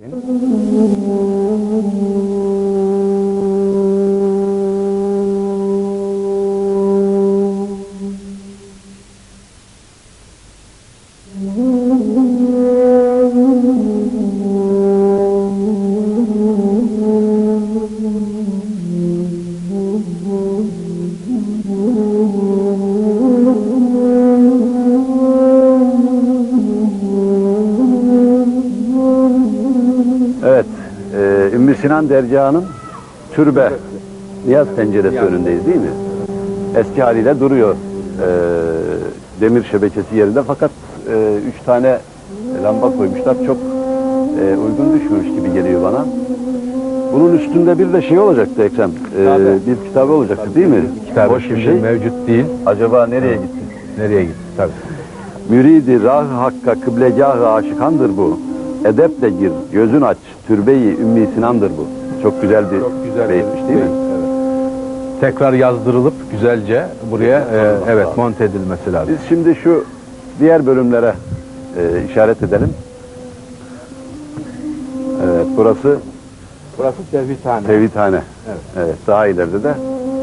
Evet, Ümmü Sinan Dergahı'nın türbe Niyaz penceresi önündeyiz değil mi? Eski haliyle duruyor e, demir şebekesi yerinde fakat e, üç tane lamba koymuşlar. Çok e, uygun düşmemiş gibi geliyor bana. Bunun üstünde bir de şey olacaktı Ekrem. E, bir kitabı olacaktı değil mi? Kitabı Boş bir şimdi şey. mevcut değil. Acaba nereye gitti? Nereye gitti? Tabii. Müridi rah hakka kıblegahı aşıkandır bu. Edeple gir, gözün aç, türbeyi ümmi sinandır bu. Çok güzel bir Çok güzel beyitmiş değil mi? Evet. Tekrar yazdırılıp güzelce buraya e, evet monte edilmesi lazım. Biz şimdi şu diğer bölümlere e, işaret edelim. Evet, burası Burası tevhidhane. tevhidhane. Evet. Evet, daha ileride de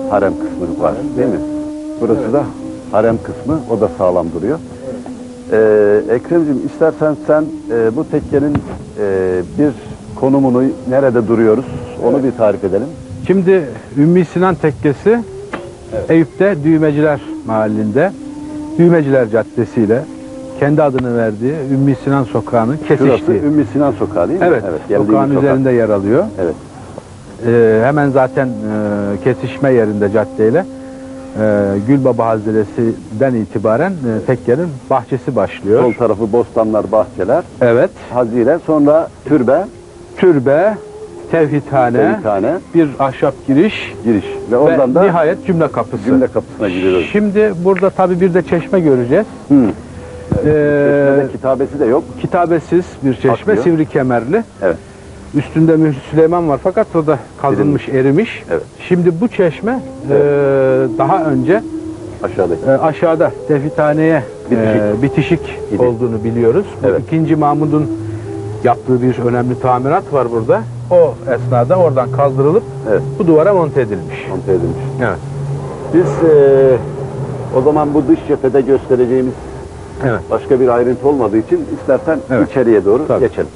harem kısmı var değil mi? Burası da harem kısmı, o da sağlam duruyor. Ee, Ekrem'ciğim istersen sen e, bu tekkenin e, bir konumunu, nerede duruyoruz onu bir tarif edelim. Şimdi Ümmü Sinan Tekkesi Eyüp'te Düğmeciler Mahallinde Düğmeciler Caddesi ile kendi adını verdiği Ümmü Sinan Sokağı'nın Şurası kesiştiği. Ümmü Sinan Sokağı değil mi? Evet, geldiğimiz sokağın sokak. üzerinde yer alıyor. Evet. Ee, hemen zaten e, kesişme yerinde caddeyle e, Gülbaba Haziresi'den itibaren e, tekkenin bahçesi başlıyor. Sol tarafı bostanlar, bahçeler, Evet. hazire, sonra türbe, Türbe, tevhidhane, tevhidhane, bir ahşap giriş giriş ve ve oradan da nihayet cümle kapısı. cümle kapısına giriyoruz. Şimdi burada tabii bir de çeşme göreceğiz. Hı. Ee, Çeşmede kitabesi de yok. kitabesiz bir çeşme, Akıyor. sivri kemerli. Evet. Üstünde Mührü Süleyman var fakat o da kazınmış, erimiş. Evet. Şimdi bu çeşme e, daha önce Aşağıdaki. e, aşağıda tevhidhaneye Bitişik. e, bitişik İdi. olduğunu biliyoruz. Bu Evet. ikinci Mahmud'un yaptığı bir önemli tamirat var burada. O esnada oradan kaldırılıp Evet. bu duvara monte edilmiş. Monte edilmiş. Evet. Biz e, o zaman bu dış cephede göstereceğimiz Evet. başka bir ayrıntı olmadığı için istersen Evet. içeriye doğru Tabii. geçelim.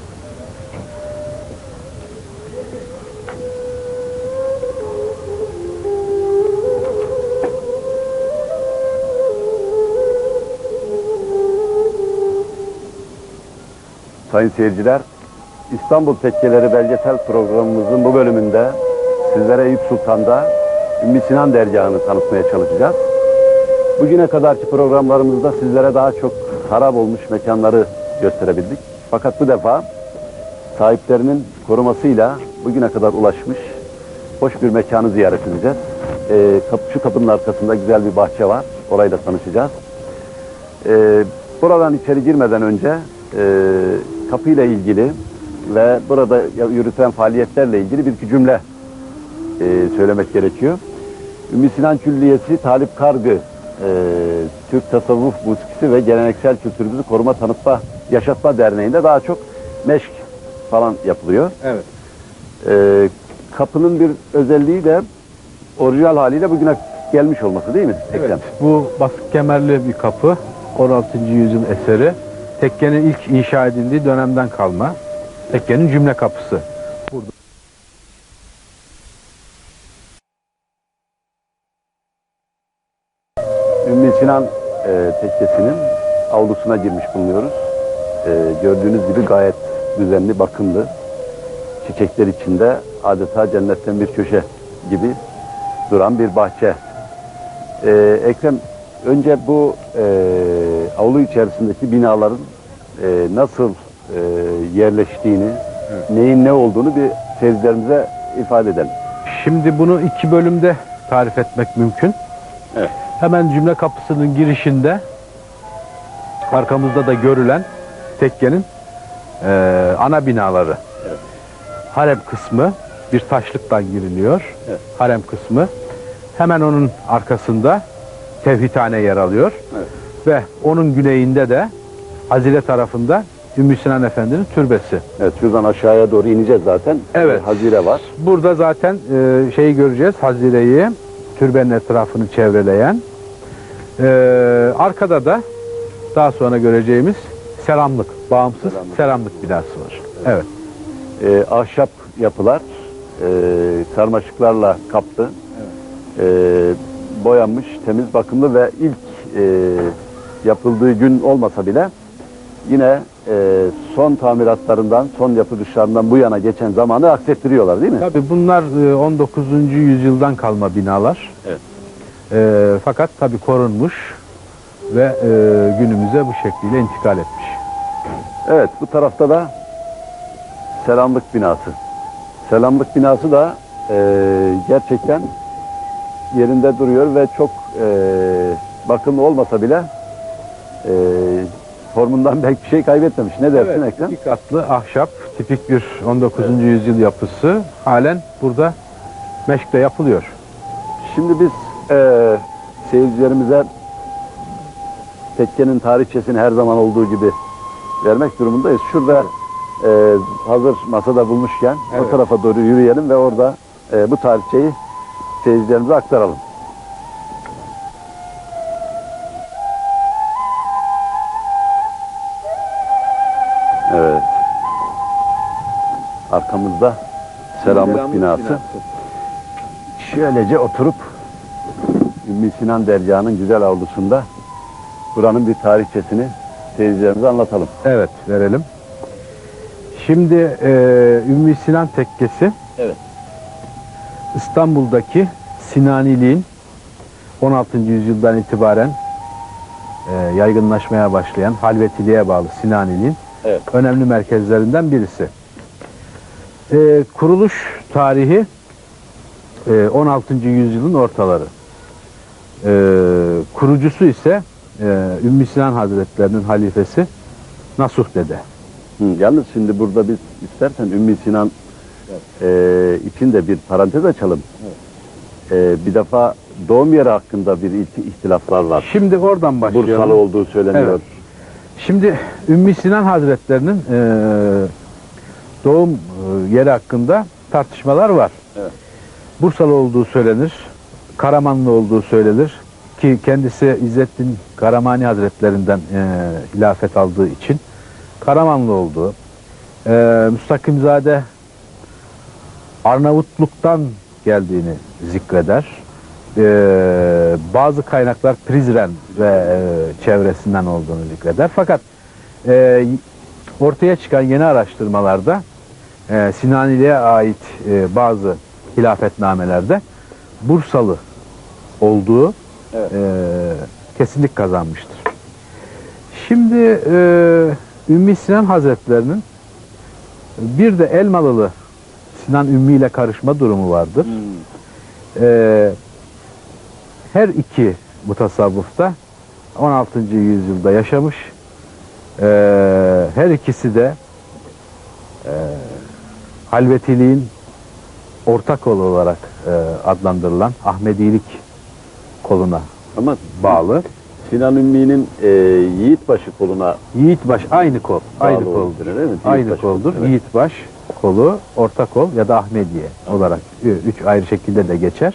Sayın seyirciler, İstanbul Tekkeleri belgesel programımızın bu bölümünde sizlere Eyüp Sultan'da Ümmü Sinan Dergahı'nı tanıtmaya çalışacağız. Bugüne kadarki programlarımızda sizlere daha çok harap olmuş mekanları gösterebildik. Fakat bu defa sahiplerinin korumasıyla bugüne kadar ulaşmış hoş bir mekanı ziyaret edeceğiz. Ee, şu kapının arkasında güzel bir bahçe var. Orayla tanışacağız. Ee, buradan içeri girmeden önce e, kapıyla ilgili ve burada yürütülen faaliyetlerle ilgili bir iki cümle e, söylemek gerekiyor. Ümmü Sinan Külliyesi Talip Kargı e, Türk Tasavvuf Musikisi ve Geleneksel Kültürümüzü Koruma Tanıtma Yaşatma Derneği'nde daha çok meşk falan yapılıyor. Evet. E, kapının bir özelliği de orijinal haliyle bugüne gelmiş olması değil mi? Evet. Ekrem? Bu basık kemerli bir kapı. 16. yüzyıl eseri. Tekkenin ilk inşa edildiği dönemden kalma. Tekkenin cümle kapısı. Burada. Ümmü Sinan e, tekkesinin avlusuna girmiş bulunuyoruz. E, gördüğünüz gibi gayet düzenli, bakımlı. Çiçekler içinde adeta cennetten bir köşe gibi duran bir bahçe. E, Ekrem, önce bu e, avlu içerisindeki binaların e, nasıl e, yerleştiğini, neyin ne olduğunu bir seyircilerimize ifade edelim. Şimdi bunu iki bölümde tarif etmek mümkün. Evet. Hemen cümle kapısının girişinde arkamızda da görülen tekkenin eee, ana binaları. Evet. Harem kısmı bir taşlıktan giriliyor. Evet. Harem kısmı. Hemen onun arkasında tevhidhane yer alıyor. Evet. Ve onun güneyinde de Hazile tarafında Ümmü Sinan Efendi'nin türbesi. Evet şuradan aşağıya doğru ineceğiz zaten. Evet. Hazire var. Burada zaten e, şeyi göreceğiz, hazireyi, türbenin etrafını çevreleyen. E, arkada da daha sonra göreceğimiz selamlık, bağımsız Selamlık. selamlık, binası var. Evet. Ee, ahşap yapılar e, sarmaşıklarla kaplı. Ee, boyanmış, temiz, bakımlı ve ilk e, yapıldığı gün olmasa bile yine e, son tamiratlarından, son yapılışlarından bu yana geçen zamanı aksettiriyorlar değil mi? Tabii bunlar e, 19. yüzyıldan kalma binalar. Evet. E, fakat tabii korunmuş ve e, günümüze bu şekliyle intikal etmiş. Evet, bu tarafta da selamlık binası. Selamlık binası da e, gerçekten yerinde duruyor ve çok e, bakımlı olmasa bile e, formundan belki bir şey kaybetmemiş. Ne dersin Evet, Ekrem? iki katlı ahşap, tipik bir 19. yüzyıl yapısı halen burada meşkte yapılıyor. Şimdi biz e, seyircilerimize tekkenin tarihçesini her zaman olduğu gibi vermek durumundayız. Şurada e, hazır masada bulmuşken o Evet. tarafa doğru yürüyelim ve orada e, bu tarihçeyi seyircilerimize aktaralım. Selamlık, binası. Şöylece oturup Ümmü Sinan Dergahı'nın güzel avlusunda buranın bir tarihçesini seyircilerimize anlatalım. Evet, verelim. Şimdi e, Ümmü Sinan Tekkesi Evet. İstanbul'daki Sinaniliğin 16. yüzyıldan itibaren e, yaygınlaşmaya başlayan halvetiliğe bağlı Sinaniliğin Evet. önemli merkezlerinden birisi. E, kuruluş tarihi e, 16. yüzyılın ortaları. E, kurucusu ise e, Ümmü Sinan Hazretlerinin halifesi Nasuh Dede. Hı, yalnız şimdi burada biz istersen Ümmü Sinan e, için de bir parantez açalım. E, bir defa doğum yeri hakkında bir ihti- ihtilaflar var. Şimdi oradan başlayalım. Bursalı olduğu söyleniyor. Evet. Şimdi Ümmü Sinan Hazretlerinin e, doğum e, yeri hakkında tartışmalar var. Evet. Bursalı olduğu söylenir, Karamanlı olduğu söylenir ki kendisi İzzettin Karamani Hazretlerinden e, hilafet aldığı için Karamanlı olduğu, e, Müstakimzade Arnavutluk'tan geldiğini zikreder. E, bazı kaynaklar Prizren ve e, çevresinden olduğunu zikreder. Fakat e, ortaya çıkan yeni araştırmalarda e, Sinaniliğe ait e, bazı hilafetnamelerde Bursalı olduğu Evet. e, kesinlik kazanmıştır. Şimdi e, Ümmü Sinan Hazretlerinin bir de Elmalılı Sinan Ümmü ile karışma durumu vardır. Hmm. E, her iki mutasavvıfta 16. yüzyılda yaşamış. E, her ikisi de e, halvetiliğin ortak kolu olarak e, adlandırılan Ahmedilik koluna Ama bağlı. Sinan Ümmi'nin e, Yiğitbaşı koluna Yiğitbaş aynı kol. Aynı bağlı koldur. değil mi? Aynı Yiğitbaşı koldur. Evet. Yiğitbaş kolu, orta kol ya da Ahmediye olarak ü- üç ayrı şekilde de geçer.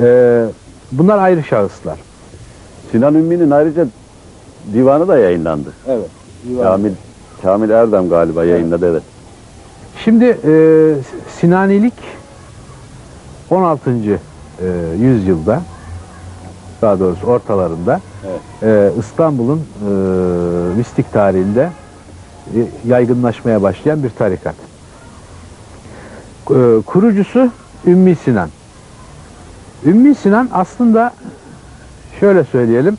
Ee, bunlar ayrı şahıslar. Sinan Ümmi'nin ayrıca divanı da yayınlandı. Evet. Kamil, Kamil Erdem galiba yayınladı evet. Şimdi e, Sinanilik 16. e, yüzyılda daha doğrusu ortalarında Evet. e, İstanbul'un e, mistik tarihinde e, yaygınlaşmaya başlayan bir tarikat. E, kurucusu Ümmü Sinan. Ümmü Sinan aslında şöyle söyleyelim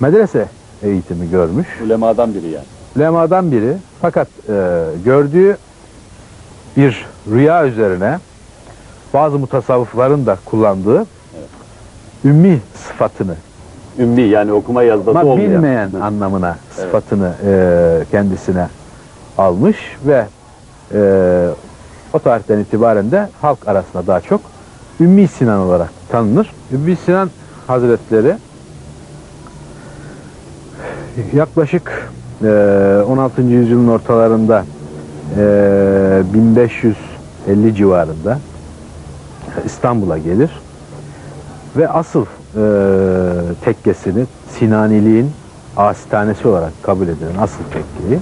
medrese eğitimi görmüş. Ulemadan biri yani. Lemadan biri fakat e, gördüğü bir rüya üzerine bazı mutasavvıfların da kullandığı ümmi sıfatını Ümmi yani okuma yazması ama olmayan. bilmeyen Hı. anlamına sıfatını e, kendisine almış ve e, o tarihten itibaren de halk arasında daha çok Ümmi Sinan olarak tanınır. Ümmi Sinan Hazretleri yaklaşık e, 16. yüzyılın ortalarında e, 1550 civarında İstanbul'a gelir ve asıl e, tekkesini Sinaniliğin asitanesi olarak kabul edilen asıl tekkeyi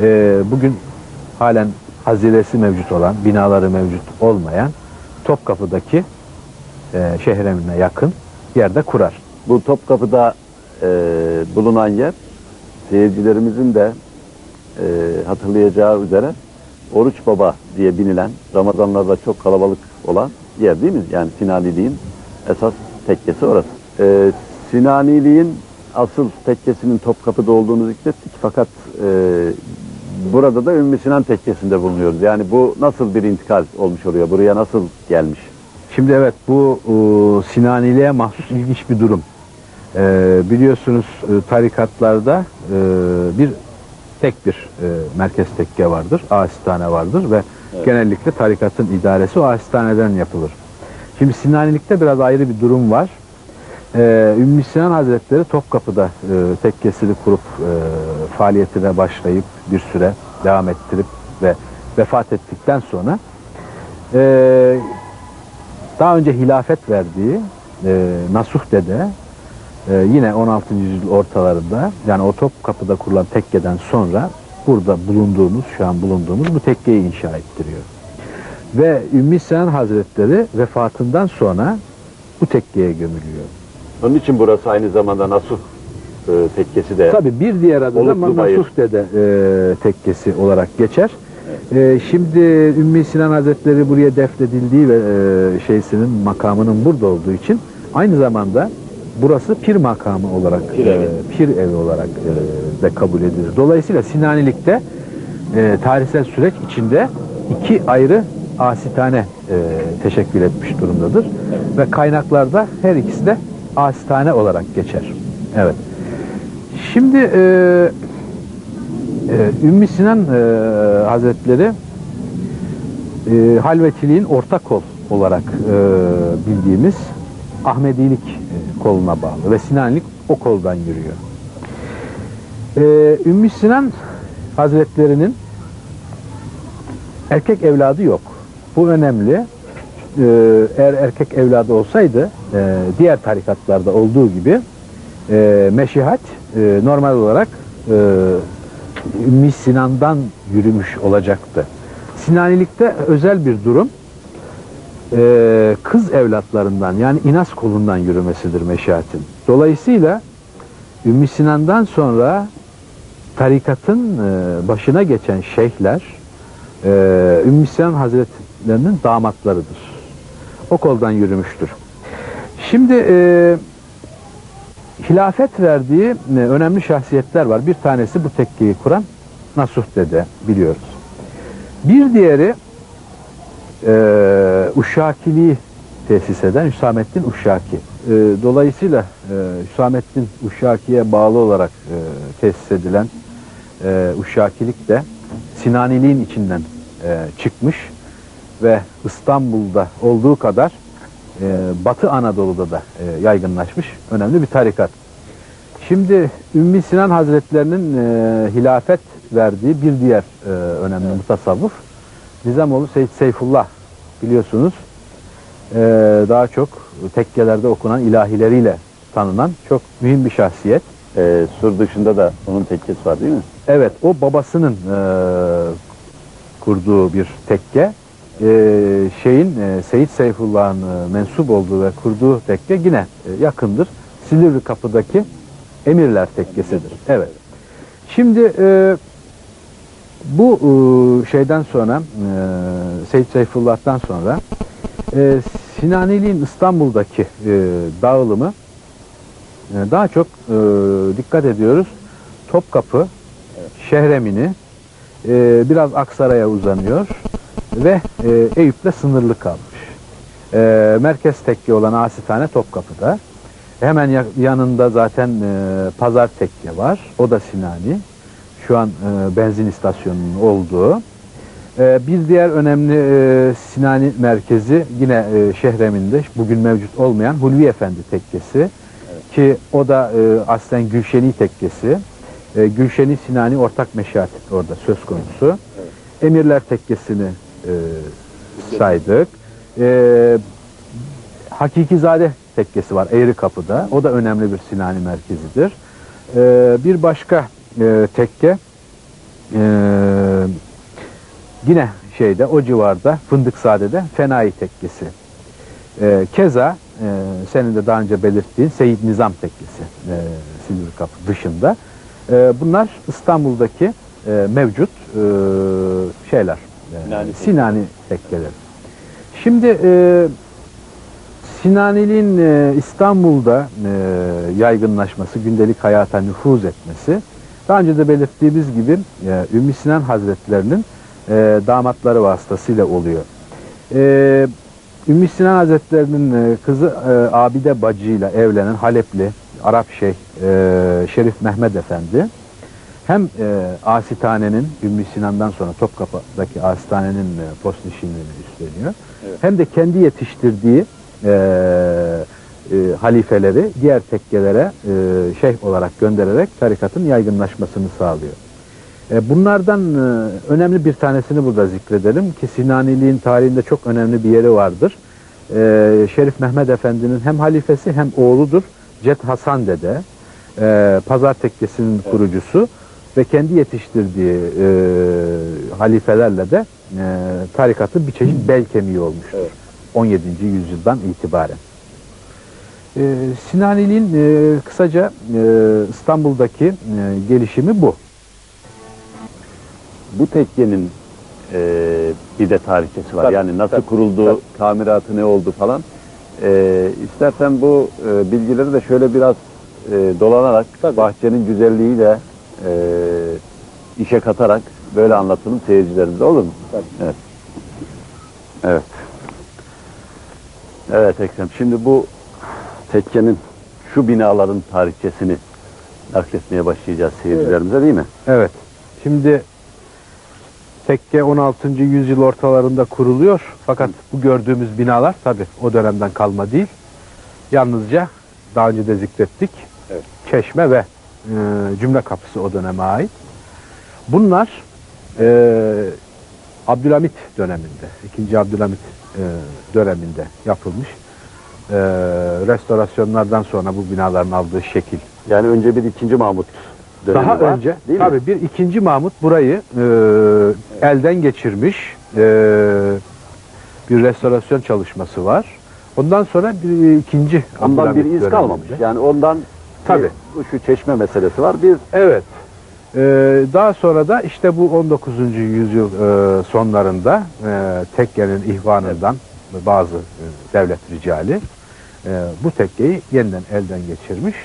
e, bugün halen haziresi mevcut olan, binaları mevcut olmayan Topkapı'daki e, şehremine yakın yerde kurar. Bu Topkapı'da e, bulunan yer seyircilerimizin de e, hatırlayacağı üzere Oruç Baba diye binilen Ramazanlarda çok kalabalık olan yer değil mi? Yani Sinaniliğin esas tekkesi orası. E, Sinaniliğin asıl tekkesinin Topkapı'da olduğunu zikrettik fakat e, burada da Ümmü Sinan tekkesinde bulunuyoruz. Yani bu nasıl bir intikal olmuş oluyor? Buraya nasıl gelmiş? Şimdi evet bu e, Sinaniliğe mahsus ilginç bir durum. E, biliyorsunuz e, tarikatlarda e, bir tek bir e, merkez tekke vardır, asistane vardır ve genellikle tarikatın idaresi o asistaneden yapılır. Şimdi Sinanilikte biraz ayrı bir durum var. E, Ümmü Sinan Hazretleri Topkapı'da e, tekkesini kurup e, faaliyetine başlayıp bir süre devam ettirip ve vefat ettikten sonra e, daha önce hilafet verdiği e, Nasuh Dede e, yine 16. yüzyıl ortalarında yani o Topkapı'da kurulan tekkeden sonra burada bulunduğumuz, şu an bulunduğumuz bu tekkeyi inşa ettiriyor. Ve Ümmü Sinan Hazretleri vefatından sonra bu tekkeye gömülüyor. Onun için burası aynı zamanda Nasuh e, tekkesi de. Tabii bir diğer adı da. Nasuh Dede e, tekkesi olarak geçer. E, şimdi Ümmü Sinan Hazretleri buraya defnedildiği ve e, şeysinin makamının burada olduğu için aynı zamanda burası pir makamı olarak Pir evi. e, pir evi olarak e, de kabul edilir. Dolayısıyla Sinanilikte e, tarihsel süreç içinde iki ayrı asitane e, teşekkül etmiş durumdadır. Ve kaynaklarda her ikisi de asitane olarak geçer. Evet. Şimdi e, e, Ümmü Sinan e, Hazretleri e, halvetiliğin orta kol olarak e, bildiğimiz Ahmedilik koluna bağlı ve Sinanlik o koldan yürüyor. E, Ümmü Sinan Hazretlerinin erkek evladı yok. Bu önemli. E, eğer erkek evladı olsaydı e, diğer tarikatlarda olduğu gibi e, meşihat e, normal olarak e, Ümmü Sinan'dan yürümüş olacaktı. Sinanilikte özel bir durum e, kız evlatlarından yani inas kolundan yürümesidir meşihatin. Dolayısıyla Ümmü Sinan'dan sonra tarikatın e, başına geçen şeyhler e, Ümmü Sinan Hazretlerinin damatlarıdır. O koldan yürümüştür. Şimdi e, hilafet verdiği e, önemli şahsiyetler var. Bir tanesi bu tekkeyi kuran Nasuh Dede biliyoruz. Bir diğeri e, Uşakiliği tesis eden Hüsamettin Uşaki. E, dolayısıyla e, Hüsamettin Uşaki'ye bağlı olarak e, tesis edilen e, Uşakilik de Sinaniliğin içinden e, çıkmış ve İstanbul'da olduğu kadar e, Batı Anadolu'da da e, yaygınlaşmış önemli bir tarikat. Şimdi Ümmü Sinan Hazretlerinin e, hilafet verdiği bir diğer e, önemli mutasavvuf Nizamoğlu Seyit Seyfullah biliyorsunuz e, daha çok tekkelerde okunan ilahileriyle tanınan çok mühim bir şahsiyet. E, Sur dışında da onun tekkesi var değil mi? Evet o babasının e, kurduğu bir tekke. E, şeyin e, Seyit Seyfullah'ın e, mensup olduğu ve kurduğu tekke yine e, yakındır. Silivri kapıdaki Emirler Tekkesi'dir. Evet. Şimdi e, bu e, şeyden sonra e, Seyit Seyfullah'tan sonra e, İstanbul'daki e, dağılımı e, daha çok dikkat ediyoruz. Topkapı, Şehremini, biraz Aksaray'a uzanıyor ve e, Eyüp'le sınırlı kalmış. Merkez tekke olan Asitane Topkapı'da. Hemen ya- yanında zaten Pazar Tekke var. O da Sinani. Şu an e, benzin istasyonunun olduğu. E, bir diğer önemli e, Sinani merkezi yine e, Şehreminde bugün mevcut olmayan Hulvi Efendi Tekkesi ki o da e, aslen Gülşeni Tekkesi. E, Gülşeni Sinani ortak meşahat orada söz konusu. Emirler Tekkesi'ni e, saydık. E, Hakikizade Tekkesi var Eğri Kapı'da. O da önemli bir Sinani merkezidir. E, bir başka e, tekke e, yine şeyde o civarda Fındıkzade'de Fenayi Tekkesi. E, keza e, senin de daha önce belirttiğin Seyit Nizam Tekkesi e, Silivri Kapı dışında. E, bunlar İstanbul'daki e, mevcut e, şeyler. e, Sinani Sinani tekkeleri. Şimdi e, Sinaniliğin e, İstanbul'da e, yaygınlaşması, gündelik hayata nüfuz etmesi, daha önce de belirttiğimiz gibi e, Ümmü Sinan Hazretlerinin e, damatları vasıtasıyla oluyor. E, Ümmü Sinan Hazretlerinin e, kızı e, Abide bacıyla evlenen Halepli Arap Şeyh e, Şerif Mehmet Efendi hem e, Asitane'nin Ümmü Sinan'dan sonra Topkapı'daki Asitane'nin e, post işini üstleniyor. Evet. Hem de kendi yetiştirdiği e, e, halifeleri diğer tekkelere e, şeyh olarak göndererek tarikatın yaygınlaşmasını sağlıyor. E, bunlardan e, önemli bir tanesini burada zikredelim ki Sinaniliğin tarihinde çok önemli bir yeri vardır. E, Şerif Mehmet Efendi'nin hem halifesi hem oğludur. Cet Hasan Dede, e, Pazar Tekkesi'nin kurucusu ve kendi yetiştirdiği e, halifelerle de e, tarikatın bir çeşit bel kemiği olmuştur. Evet. 17. yüzyıldan itibaren. E, Sinaniliğin e, kısaca e, İstanbul'daki e, gelişimi bu. Bu tekkenin e, bir de tarihçesi var. Tabii, yani nasıl tabii, kuruldu, tabii. tamiratı ne oldu falan. E, istersen bu e, bilgileri de şöyle biraz e, dolanarak Tabii. bahçenin güzelliğiyle e, işe katarak böyle anlatalım seyircilerimize olur mu? Tabii. Evet. Evet. Evet Ekrem. Şimdi bu tekkenin şu binaların tarihçesini nakletmeye başlayacağız seyircilerimize değil mi? Evet. Şimdi tekke 16. yüzyıl ortalarında kuruluyor. Fakat bu gördüğümüz binalar tabi o dönemden kalma değil. Yalnızca daha önce de zikrettik. Evet. Çeşme ve e, cümle kapısı o döneme ait. Bunlar e, Abdülhamit döneminde, 2. Abdülhamit e, döneminde yapılmış. E, restorasyonlardan sonra bu binaların aldığı şekil Yani önce bir ikinci Mahmut dönemi daha var, önce değil mi? tabii bir ikinci Mahmut burayı e, elden geçirmiş e, bir restorasyon çalışması var. Ondan sonra bir ikinci Ondan bir iz döneminde. kalmamış. Yani ondan Tabii. bir- şu çeşme meselesi var. Bir Evet. E, daha sonra da işte bu 19. yüzyıl e, sonlarında e, tekkenin ihvanından bazı e, devlet ricali e, bu tekkeyi yeniden elden geçirmiş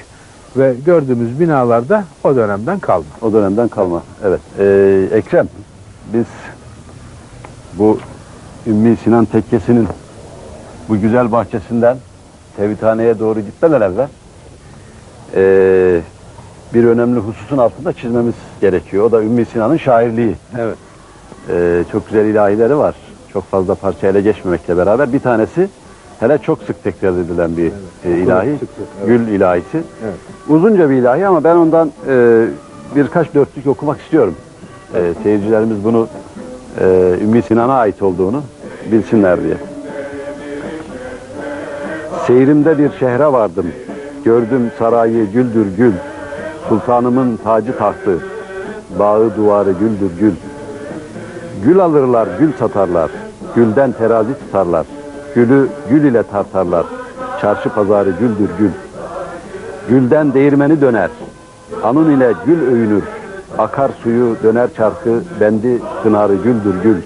ve gördüğümüz binalarda o dönemden kalma. o dönemden kalma. Evet. Ee, Ekrem biz bu Ümmü Sinan Tekkesi'nin bu güzel bahçesinden Tevhidhane'ye doğru gitmeden evvel ee, bir önemli hususun altında çizmemiz gerekiyor. O da Ümmü Sinan'ın şairliği. Evet. Ee, çok güzel ilahileri var. Çok fazla parça ele geçmemekle beraber bir tanesi hele çok sık tekrar edilen bir e, ilahi. Sık sık, evet. Gül ilahisi. Evet. Uzunca bir ilahi ama ben ondan e, birkaç dörtlük okumak istiyorum. E, seyircilerimiz bunu e, Ümmü Sinan'a ait olduğunu bilsinler diye. Seyrimde bir şehre vardım. Gördüm sarayı güldür gül. Sultanımın tacı tahtı. Bağı duvarı güldür gül. Gül alırlar, gül satarlar. Gülden terazi tutarlar. Gülü gül ile tartarlar. Çarşı pazarı güldür gül. Gülden değirmeni döner. Anun ile gül övünür. Akar suyu döner çarkı, bendi pınarı güldür gül.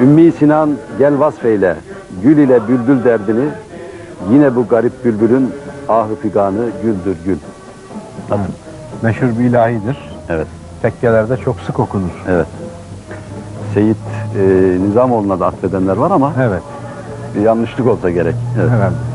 Ümmi Sinan gel vasfeyle, gül ile bülbül derdini, yine bu garip bülbülün ahı figanı güldür gül. Meşhur bir ilahidir. Evet, Tekkelerde çok sık okunur. evet. Seyit e, Nizamoğlu'na da atfedenler var ama Evet, yanlışlık olsa gerek. Evet. herhalde.